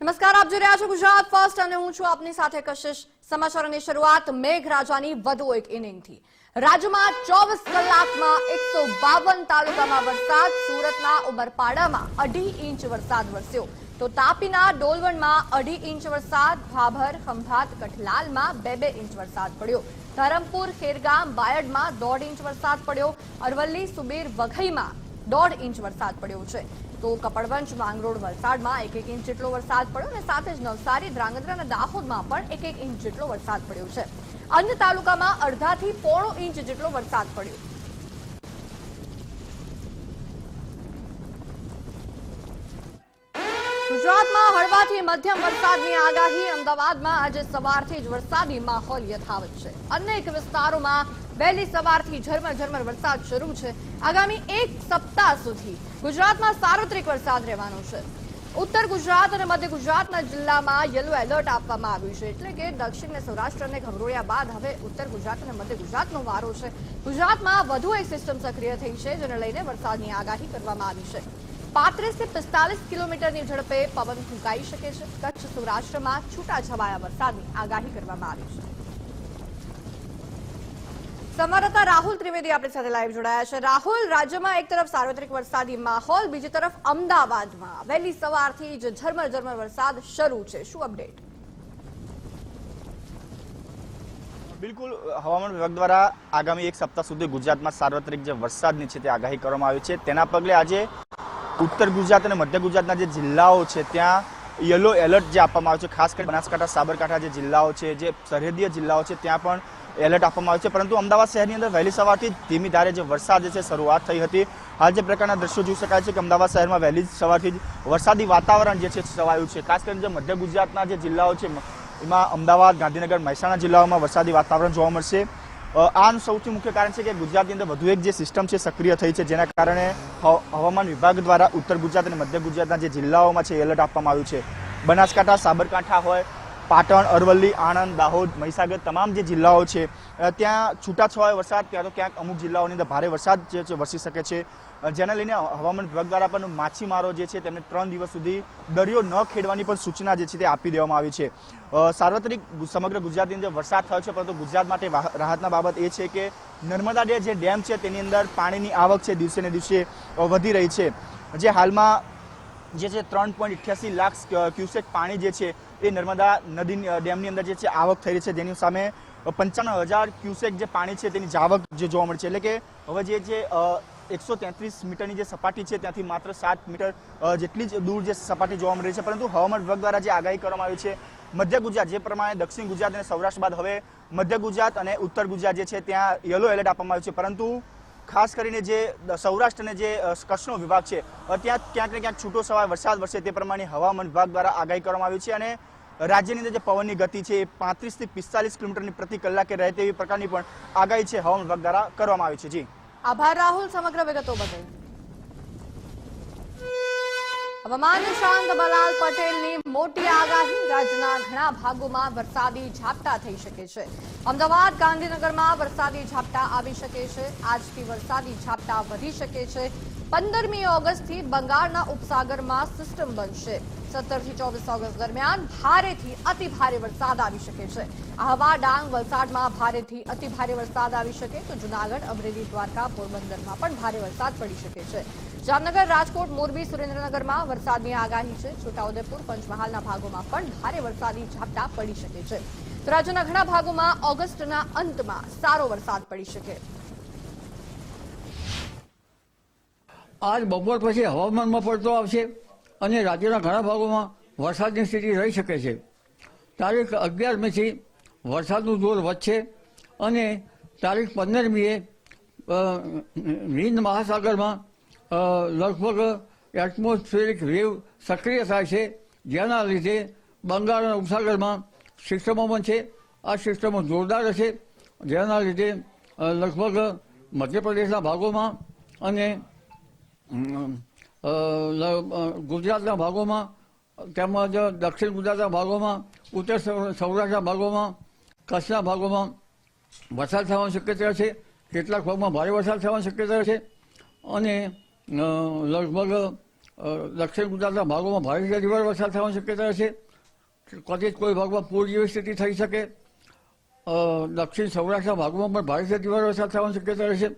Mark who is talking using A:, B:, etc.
A: નમસ્કાર, આપ જોઈ રહ્યા છો ગુજરાત ફર્સ્ટ અને હું છું આપની સાથે કશિશ. સમાચારોની શરૂઆત મેઘરાજાની વધુ એક ઇનિંગથી. રાજ્યમાં ચોવીસ કલાકમાં એકસો બાવન તાલુકામાં વરસાદ, સુરતના ઉમરપાડામાં અઢી ઇંચ વરસાદ વરસ્યો. તો તાપીના ડોલવણમાં અઢી ઇંચ વરસાદ ભાભર ખંભાત, કઠલાલમાં બે બે ઇંચ વરસાદ પડ્યો. ધરમપુર, ખેરગામ, બાયડમાં દોઢ ઇંચ વરસાદ પડ્યો. અરવલ્લી, સુબીર, વઘઈમાં દોઢ ઇંચ વરસાદ પડ્યો છે. તો કપડવંજ, માંગરોળ વલસાડમાં એક એક ઇંચ જેટલો વરસાદ પડ્યો અને સાથે જ નવસારી, ધ્રાંગધ્રા અને દાહોદમાં પણ એક એક ઇંચ જેટલો વરસાદ પડ્યો છે. અન્ય તાલુકામાં અડધાથી પોણો ઇંચ જેટલો વરસાદ પડ્યો. ગુજરાતમાં હળવાથી મધ્યમ વરસાદની આગાહી. અમદાવાદમાં આજે સવારથી જ વરસાદી માહોલ યથાવત છે. અનેક વિસ્તારોમાં વહેલી સવારથી ઝરમર ઝરમર વરસાદ શરૂ છે. આગામી એક સપ્તાહ સુધી ગુજરાતમાં સાર્વત્રિક વરસાદ રહેવાનો છે. ઉત્તર ગુજરાત અને મધ્ય ગુજરાતના જિલ્લામાં યલો એલર્ટ આપવામાં આવ્યું છે. એટલે કે દક્ષિણ અને સૌરાષ્ટ્રને ગભરોળ્યા બાદ હવે ઉત્તર ગુજરાત અને મધ્ય ગુજરાતનો વારો છે. ગુજરાતમાં વધુ એક સિસ્ટમ સક્રિય થઈ છે, જેને લઈને વરસાદની આગાહી કરવામાં આવી છે. પાંત્રીસથી પિસ્તાલીસ કિલોમીટરની ઝડપે પવન ફૂંકાઈ શકે છે. કચ્છ સૌરાષ્ટ્રમાં છૂટાછવાયા વરસાદની આગાહી કરવામાં આવી છે. સંવાદદાતા રાહુલ ત્રિવેદી આપણી સાથે લાઈવ જોડાયા છે. રાહુલ, રાજ્યમાં એક તરફ સાર્વત્રિક વરસાદી માહોલ, બીજી તરફ અમદાવાદમાં. વહેલી સવારથી જ ઝરમર ઝરમર વરસાદ શરૂ છે. શું અપડેટ
B: બિલકુલ, હવામાન વિભાગ દ્વારા આગામી એક સપ્તાહ સુધી ગુજરાતમાં સાર્વત્રિક જે વરસાદની છે તે આગાહી કરવામાં આવી છે. તેના પગલે આજે ઉત્તર ગુજરાત અને મધ્ય ગુજરાતના જે જિલ્લાઓ છે, ત્યાં યલો એલર્ટ જે આપવામાં આવ્યું છે, ખાસ કરી બનાસકાંઠા, સાબરકાંઠા જે જિલ્લાઓ છે, જે સરહદીય જિલ્લાઓ છે, ત્યાં પણ એલર્ટ આપવામાં આવ્યું છે. પરંતુ અમદાવાદ શહેરની અંદર વહેલી સવારથી ધીમી ધારે જે વરસાદ છે, શરૂઆત થઈ હતી. હાલ જે પ્રકારના દ્રશ્યો જોઈ શકાય છે કે અમદાવાદ શહેરમાં વહેલી સવારથી જ વરસાદી વાતાવરણ જે છે, છવાયું છે. ખાસ કરીને જે મધ્ય ગુજરાતના જે જિલ્લાઓ છે, એમાં અમદાવાદ, ગાંધીનગર, મહેસાણા જિલ્લાઓમાં વરસાદી વાતાવરણ જોવા મળશે. આનું સૌથી મુખ્ય કારણ છે કે ગુજરાતની અંદર વધુ એક જે સિસ્ટમ છે સક્રિય થઈ છે, જેના કારણે હવ- હવામાન વિભાગ દ્વારા ઉત્તર ગુજરાત અને મધ્ય ગુજરાતના જે જિલ્લાઓમાં છે એલર્ટ આપવામાં આવ્યું છે. બનાસકાંઠા, સાબરકાંઠા હોય પાટણ, અરવલ્લી, આણંદ, દાહોદ, મહીસાગર તમામ જે જિલ્લાઓ છે ત્યાં છૂટાછવાય વરસાદ ત્યાં તો ક્યાંક અમુક જિલ્લાઓની અંદર ભારે વરસાદ જે છે વરસી શકે છે. જેને લઈને હવામાન વિભાગ દ્વારા પણ માછીમારો જે છે તેમને ત્રણ દિવસ સુધી દરિયો ન ખેડવાની પણ સૂચના જે છે તે આપી દેવામાં આવી છે. સાર્વત્રિક સમગ્ર ગુજરાતની અંદર વરસાદ થયો છે, પરંતુ ગુજરાત માટે રાહતના બાબત એ છે કે નર્મદા ડે જે ડેમ છે તેની અંદર પાણીની આવક છે, દિવસે ને દિવસે વધી રહી છે. જે હાલમાં જે છે ત્રણ પોઈન્ટ અઠ્યાસી લાખ ક્યુ- ક્યુસેક પાણી જે છે એ નર્મદા નદી ડેમની અંદર જે છે આવક થઈ રહી છે. જેની સામે પંચાણું હજાર ક્યુસેક જે પાણી છે તેની જાવક જે જોવા મળે છે. એટલે કે હવે જે છે એકસો તેત્રીસ મીટરની જે સપાટી છે ત્યાંથી માત્ર સાત મીટર જેટલી જ દૂર જે સપાટી જોવા મળી છે. પરંતુ હવામાન વિભાગ દ્વારા જે આગાહી કરવામાં આવી છે, મધ્ય ગુજરાત જે પ્રમાણે દક્ષિણ ગુજરાત અને સૌરાષ્ટ્ર બાદ હવે મધ્ય ગુજરાત અને ઉત્તર ગુજરાત જે છે ત્યાં યલો એલર્ટ આપવામાં આવ્યું છે. પરંતુ ખાસ કરીને જે સૌરાષ્ટ્ર અને જે કચ્છનો વિભાગ છે ત્યાં ક્યાંક ને ક્યાંક છૂટો સવાય વરસાદ વરસે તે પ્રમાણે હવામાન વિભાગ દ્વારા આગાહી કરવામાં આવી છે અને રાજ્યની અંદર જે પવનની ગતિ છે એ પાંત્રીસથી પિસ્તાલીસ કિલોમીટરની પ્રતિ કલાકે રહે તેવી પ્રકારની પણ આગાહી છે હવામાન વિભાગ દ્વારા કરવામાં આવી છે. જી.
A: આભાર, રાહુલ. સમગ્ર વિગતો બદલ. હવામાન નિષ્ણાંત બલાલ પટેલની મોટી આગાહી રાજ્યના ઘણા ભાગોમાં વરસાદી ઝાપટા થઈ શકે છે. અમદાવાદ, ગાંધીનગરમાં વરસાદી ઝાપટા આવી શકે છે. આજથી વરસાદી ઝાપટા વધી શકે છે. પંદરમી ઓગસ્ટથી બંગાળના ઉપસાગરમાં સિસ્ટમ બનશે. સત્તરથી ચોવીસ ઓગસ્ટ દરમિયાન ભારેથી અતિ ભારે વરસાદ આવી શકે છે. આહવા, ડાંગ, વલસાડમાં ભારેથી અતિ ભારે વરસાદ આવી શકે. તો જુનાગઢ, અમરેલી, દ્વારકા, પોરબંદરમાં પણ ભારે વરસાદ પડી શકે છે. જામનગર, રાજકોટ, મોરબી, સુરેન્દ્રનગરમાં વરસાદની આગાહી છે. છોટાઉદેપુર, પંચમહાલના ભાગોમાં પણ ભારે વરસાદી ઝાપટા પડી શકે છે. તો રાજ્યના ઘણા ભાગોમાં ઓગસ્ટના અંતમાં સારો વરસાદ પડી શકે.
C: આજ બપોર પછી હવામાનમાં પડતો આવશે અને રાજ્યના ઘણા ભાગોમાં વરસાદની સ્થિતિ રહી શકે છે. તારીખ અગિયારમીથી વરસાદનું જોર વધશે અને તારીખ પંદરમીએ હિન્દ મહાસાગરમાં લગભગ એટમોસ્ફિયરિક વેવ સક્રિય થાય છે. જેના લીધે બંગાળના ઉપસાગરમાં સિસ્ટમો બનશે આ સિસ્ટમો જોરદાર હશે. જેના લીધે લગભગ મધ્યપ્રદેશના ભાગોમાં અને ગુજરાતના ભાગોમાં, તેમજ દક્ષિણ ગુજરાતના ભાગોમાં, ઉત્તર સૌરાષ્ટ્રના ભાગોમાં, કચ્છના ભાગોમાં વરસાદ થવાની શક્યતા છે. કેટલાક ભાગમાં ભારે વરસાદ થવાની શક્યતા છે. અને લગભગ દક્ષિણ ગુજરાતના ભાગોમાં ભારે રિવર વરસાદ થવાની શક્યતા છે. કદાચ કોઈ ભાગમાં પૂર જેવી સ્થિતિ થઈ શકે. દક્ષિણ સૌરાષ્ટ્રના ભાગોમાં પણ ભારે અતિભારે વરસાદ થવાની શક્યતા રહેશે